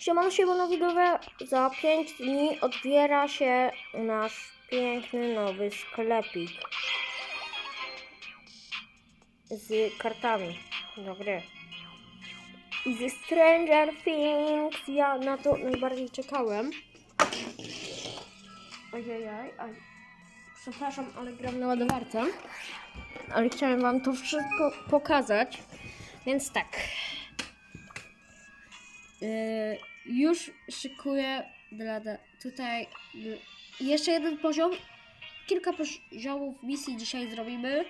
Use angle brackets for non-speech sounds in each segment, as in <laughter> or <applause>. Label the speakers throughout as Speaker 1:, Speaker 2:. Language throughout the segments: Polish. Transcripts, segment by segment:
Speaker 1: Siemano, siemano widzowie, za 5 dni odbiera się nasz piękny nowy sklepik z kartami do gry. I ze Stranger Things, ja na to najbardziej czekałem. Ojejaj, aj. Przepraszam, ale gram na ładowarce. Ale chciałem wam to wszystko pokazać. Więc tak. Yy, już szykuję dla, dla tutaj jeszcze jeden poziom. Kilka poziomów misji dzisiaj zrobimy.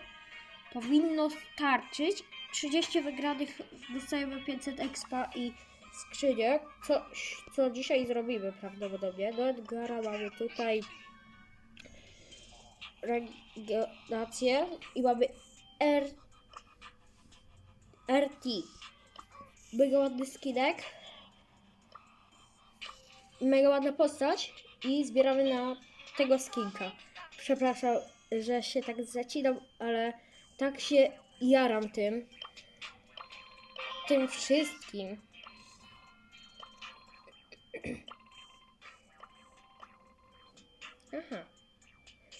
Speaker 1: Powinno starczyć. 30 wygranych dostajemy 500 expa i skrzynię. Co, co dzisiaj zrobimy prawdopodobnie. Do Edgara mamy tutaj regenerację i mamy R RT. Mega ładny skinek. Mega ładna postać. I zbieramy na tego skinka. Przepraszam, że się tak zacinam, ale tak się jaram tym. Tym wszystkim. Aha.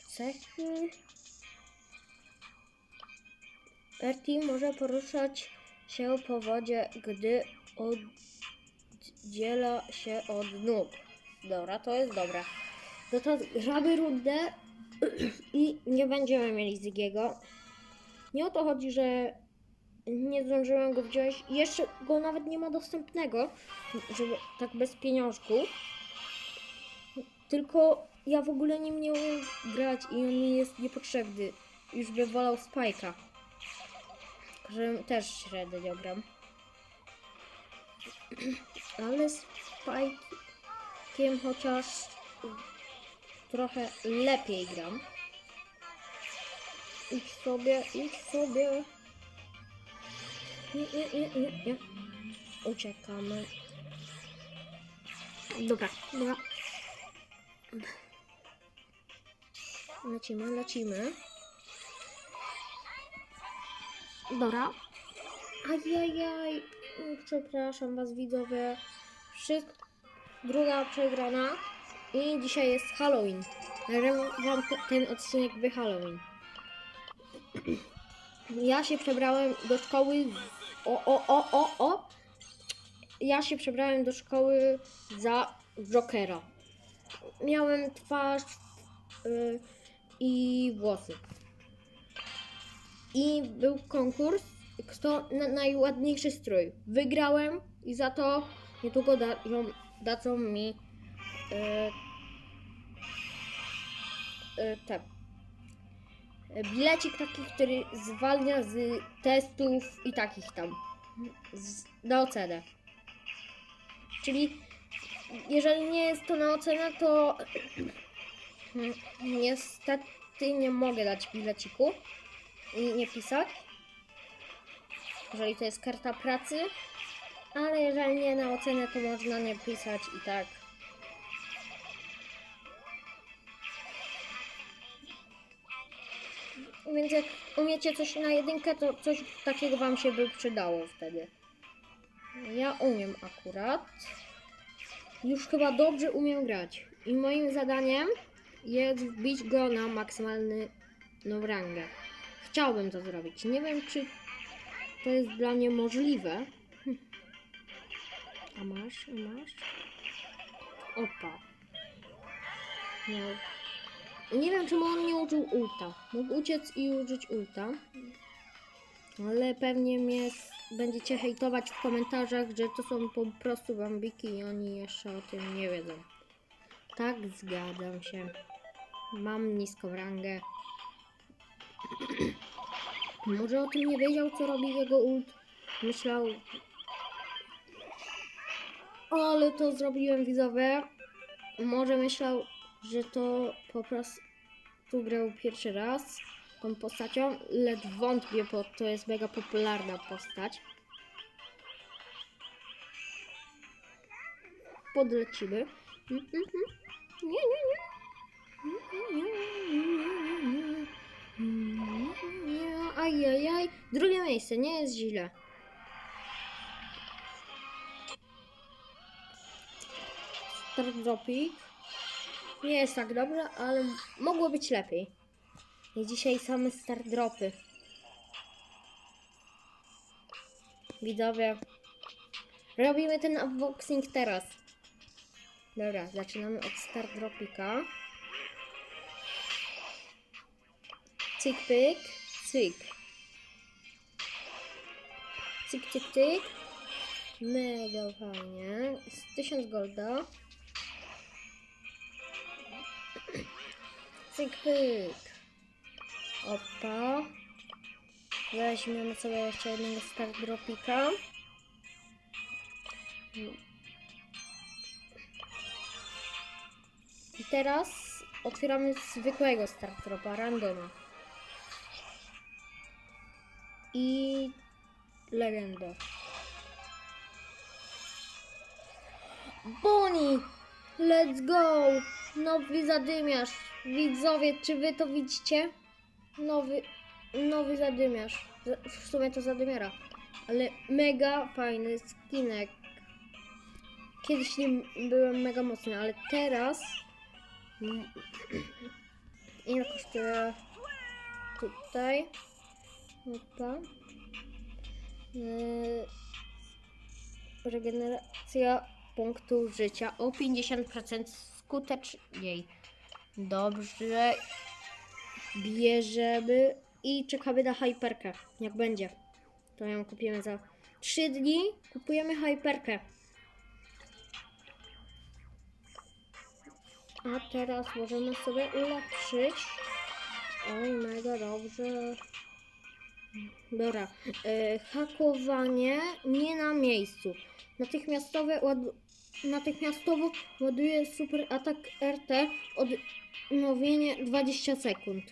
Speaker 1: Cechy. RT może poruszać się po wodzie, gdy oddziela się od nóg. Dobra, to jest dobra. No to gramy rundę <clears throat> i nie będziemy mieli Zygiego. Nie o to chodzi, że nie zdążyłem go wziąć. Jeszcze go nawet nie ma dostępnego, żeby tak bez pieniążków. Tylko ja w ogóle nim nie umiem grać i on mi jest niepotrzebny. Już by wolał Spajka. Że też średnio gram. Ale Spajkiem chociaż trochę lepiej gram. Idź sobie, idź sobie. Nie, nie, nie, nie, nie. Uciekamy. Dobra, dobra. Lecimy, lecimy. Dobra. Ajajaj. Przepraszam was widzowie. Druga przegrana. I dzisiaj jest Halloween. Nagrywam wam te, ten odcinek by Halloween. Ja się przebrałem do szkoły. O, o, o, o, o. Ja się przebrałem do szkoły za Jokera. Miałem twarz y, i włosy. I był konkurs, kto na najładniejszy strój. Wygrałem i za to niedługo dają, dadzą mi y, y, te bilecik taki, który zwalnia z testów i takich tam z, na ocenę. Czyli jeżeli nie jest to na ocenę, to niestety nie mogę dać bileciku i nie pisać. Jeżeli to jest karta pracy, ale jeżeli nie na ocenę, to można nie pisać i tak. Więc jak umiecie coś na jedynkę, to coś takiego wam się by przydało wtedy. Ja umiem akurat. Już chyba dobrze umiem grać. I moim zadaniem jest wbić go na maksymalny no, rangę. Chciałbym to zrobić. Nie wiem, czy to jest dla mnie możliwe. Hm. <laughs> A masz, a masz? Opa. Miał. Nie wiem, czemu on nie użył ulta. Mógł uciec i użyć ulta. Ale pewnie mnie będziecie hejtować w komentarzach, że to są po prostu bambiki i oni jeszcze o tym nie wiedzą. Tak, zgadzam się. Mam niską rangę. <clears throat> Może o tym nie wiedział, co robi jego ult. Myślał... Ale to zrobiłem widzowie. Może myślał, że to po prostu grał pierwszy raz tą postacią, lecz wątpię, bo to jest mega popularna postać. Podlecimy. Nie, nie, nie. Nie, nie, nie, nie, nie. Nie. Ajajaj. Drugie miejsce, nie jest źle. Star Dropik. Nie jest tak dobrze, ale mogło być lepiej. I dzisiaj same Star Dropy. Widzowie, robimy ten unboxing teraz. Dobra, zaczynamy od Star Dropika. Cyk, pyk, cyk. Cyk, cyk, cyk. Mega fajnie. Z 1000 golda. Cyk, pyk. Opa. Weźmiemy sobie jeszcze jednego Star Dropika. I teraz otwieramy zwykłego Star Dropa, randoma. I legenda. Bonnie! Let's go! Nowy zadymiarz. Widzowie, czy wy to widzicie? Nowy, nowy zadymiarz. W sumie to zadymiara. Ale mega fajny skinek. Kiedyś nim byłem mega mocny, ale teraz... Ile <clears throat> kosztuje tutaj? Opa. Yy, regeneracja punktu życia o 50% skuteczniej. Dobrze. Bierzemy i czekamy na hyperkę. Jak będzie. To ją kupimy za 3 dni. Kupujemy hyperkę. A teraz możemy sobie ulepszyć. Oj, mega dobrze. Dobra. E, hakowanie nie na miejscu. Natychmiastowe ładu... Natychmiastowo ładuje super atak RT odnowienie 20 sekund.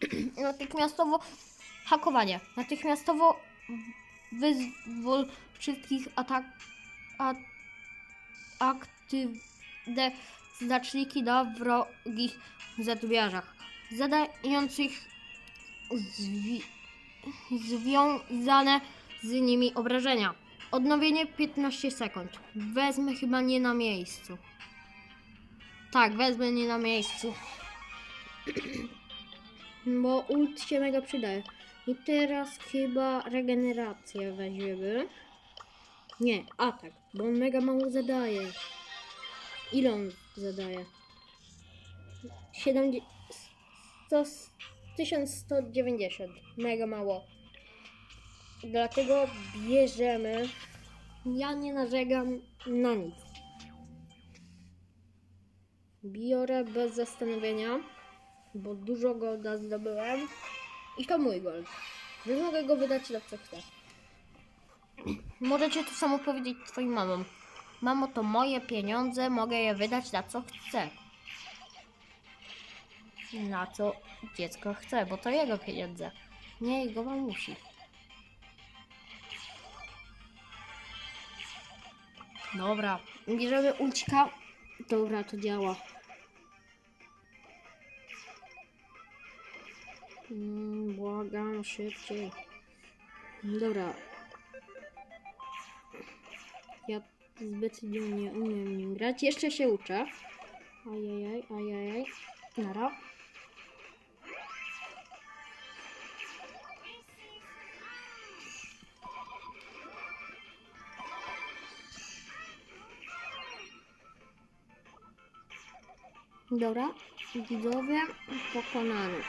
Speaker 1: <clears throat> Natychmiastowo hakowanie. Natychmiastowo wyzwól wszystkich atak... A, aktywne znaczniki na wrogich zadubiarzach. Zadających zwi związane z nimi obrażenia. Odnowienie 15 sekund. Wezmę chyba nie na miejscu. Tak, wezmę nie na miejscu. <clears throat> Bo ult się mega przydaje. I teraz chyba regenerację weźmiemy. Nie, atak, bo on mega mało zadaje. Ile on zadaje? 70... 100, 1190. Mega mało. Dlatego bierzemy. Ja nie narzekam na nic. Biorę bez zastanowienia, bo dużo golda zdobyłem. I to mój gold. Więc mogę go wydać na co chcę. Możecie to samo powiedzieć twoim mamom. Mamo, to moje pieniądze, mogę je wydać na co chcę. Na co dziecko chce, bo to jego pieniądze, nie jego mamusi. Dobra, bierzemy ulcika. Dobra, to działa. Mm, błagam, szybciej. Dobra. Ja zbyt nie, nie umiem nim grać. Jeszcze się uczę. Ajajaj, ajajaj. Nara. Dobra, widzowie pokonany.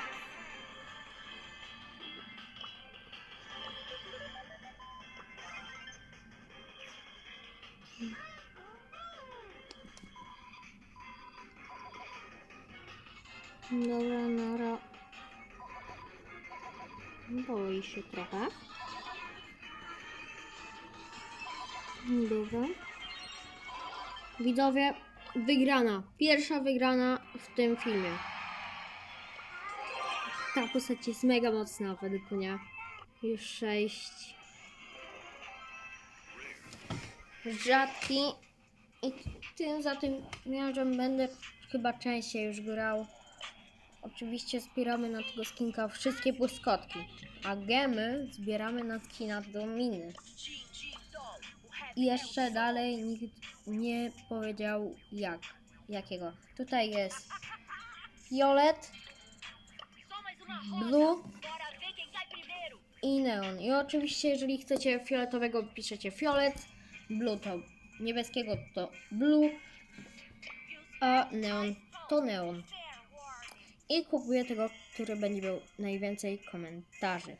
Speaker 1: Dobra, nara. Boi się trochę. Dobra. Widzowie, wygrana. Pierwsza wygrana w tym filmie. Ta postać jest mega mocna według mnie. Już sześć. Rzadki. I tym za tym miarzem będę chyba częściej już grał. Oczywiście zbieramy na tego skinka wszystkie błyskotki, a gemy zbieramy na skina do miny. I jeszcze dalej nikt nie powiedział jak. jakiego. Tutaj jest fiolet, blue i neon. I oczywiście, jeżeli chcecie fioletowego, piszecie fiolet, blue to niebieskiego to blue, a neon to neon. I kupuję tego, który będzie miał najwięcej komentarzy.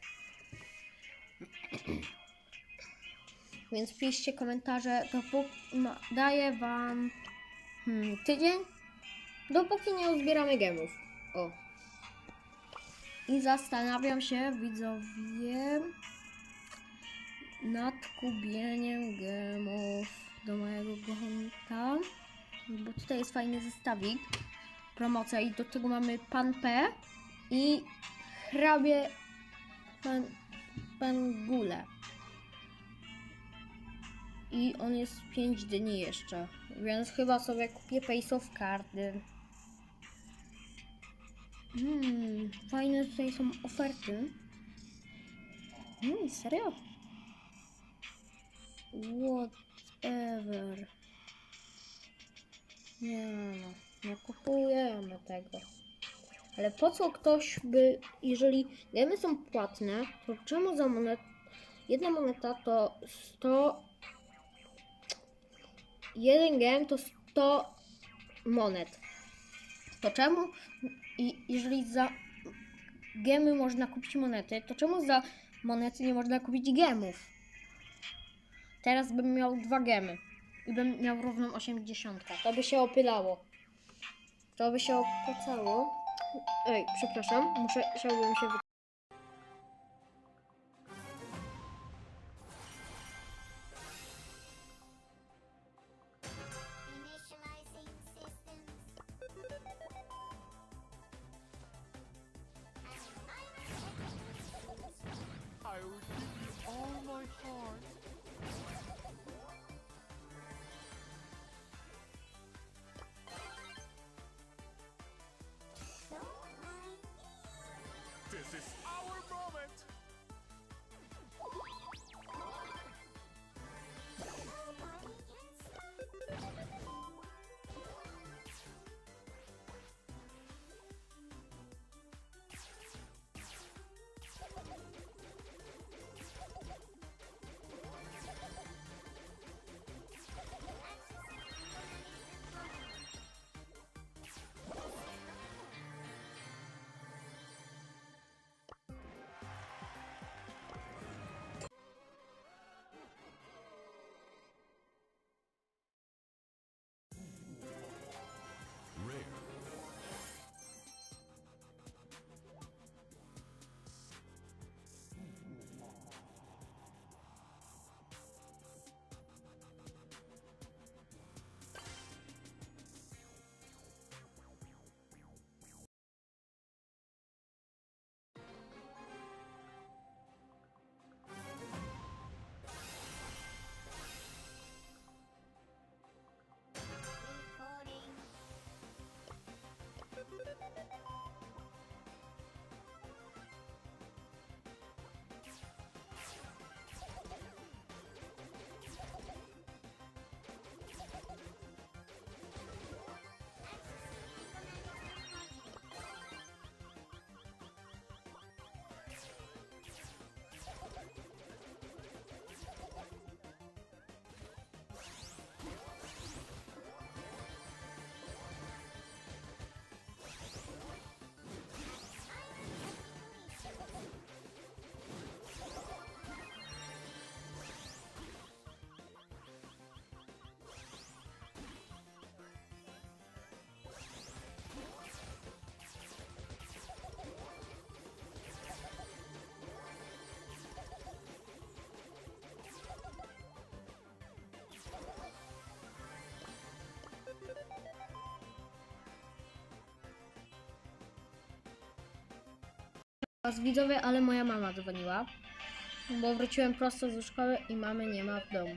Speaker 1: Więc piszcie komentarze, dopóki ma, daję wam hmm, tydzień, dopóki nie uzbieramy gemów. O. I zastanawiam się, widzowie, nad kupieniem gemów do mojego konta. Bo tutaj jest fajny zestawik. Promocja i do tego mamy pan P i hrabie pan, pan Gule. I on jest 5 dni jeszcze, więc chyba sobie kupię Pace of Cardy. Hmm, fajne tutaj są oferty. Hmm, serio? Whatever. Nie no, nie kupujemy tego. Ale po co ktoś by, jeżeli gemy są płatne, to czemu za monet, jedna moneta to 100, jeden gem to 100 monet. To czemu, i jeżeli za gemy można kupić monety, to czemu za monety nie można kupić gemów? Teraz bym miał dwa gemy i bym miał równą 80. To by się opylało. To by się opłacało. Ej, przepraszam, muszę, chciałbym się Was widzowie, ale moja mama dzwoniła, bo wróciłem prosto ze szkoły i mamy nie ma w domu.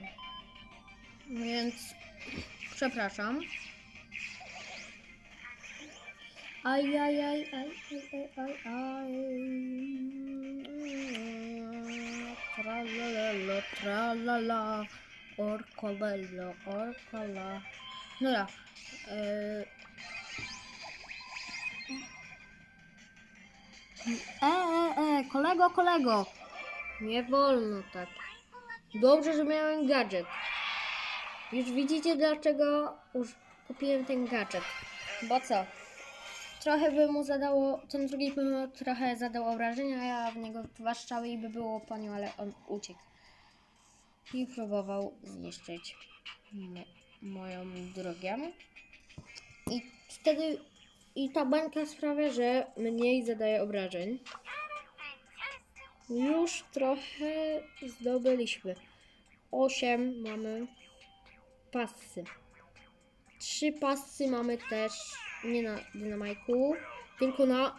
Speaker 1: Więc przepraszam. Aj, aj, aj, aj, aj, aj, aj. Tralalelo, tralala, orkolelo, orkola. Dobra. Yy... E, e, e, kolego, kolego. Nie wolno tak. Dobrze, że miałem gadżet. Już widzicie, dlaczego już kupiłem ten gadżet. Bo co? Trochę by mu zadało, ten drugi by mu trochę zadał obrażenia, a ja w niego dwa strzały i by było po nim, ale on uciekł. I próbował zniszczyć mo- moją drogę. I wtedy i ta bańka sprawia, że mniej zadaje obrażeń. Już trochę zdobyliśmy. 8 mamy pasy. Trzy pasy mamy też nie na dynamajku, tylko na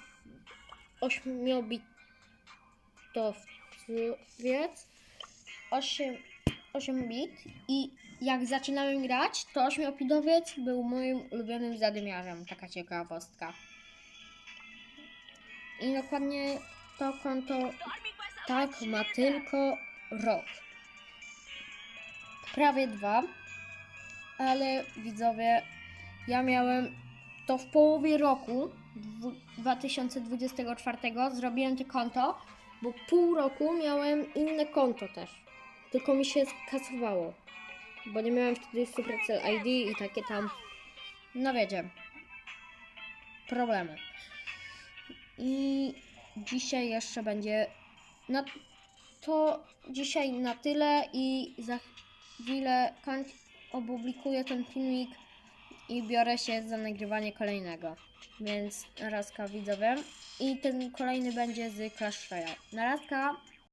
Speaker 1: ośmiobitowiec. 8, 8 bit i jak zaczynałem grać, to ośmiobitowiec był moim ulubionym zadymiarzem. Taka ciekawostka. I dokładnie to konto tak ma tylko rok. Prawie dwa. Ale widzowie, ja miałem to w połowie roku dwu- 2024 zrobiłem to konto, bo pół roku miałem inne konto też. Tylko mi się skasowało. Bo nie miałem wtedy Supercell ID i takie tam, no wiecie, problemy. I dzisiaj jeszcze będzie na to dzisiaj na tyle i za chwilę opublikuję ten filmik i biorę się za nagrywanie kolejnego. Więc narazka widzowie. I ten kolejny będzie z Clash Royale. Narazka.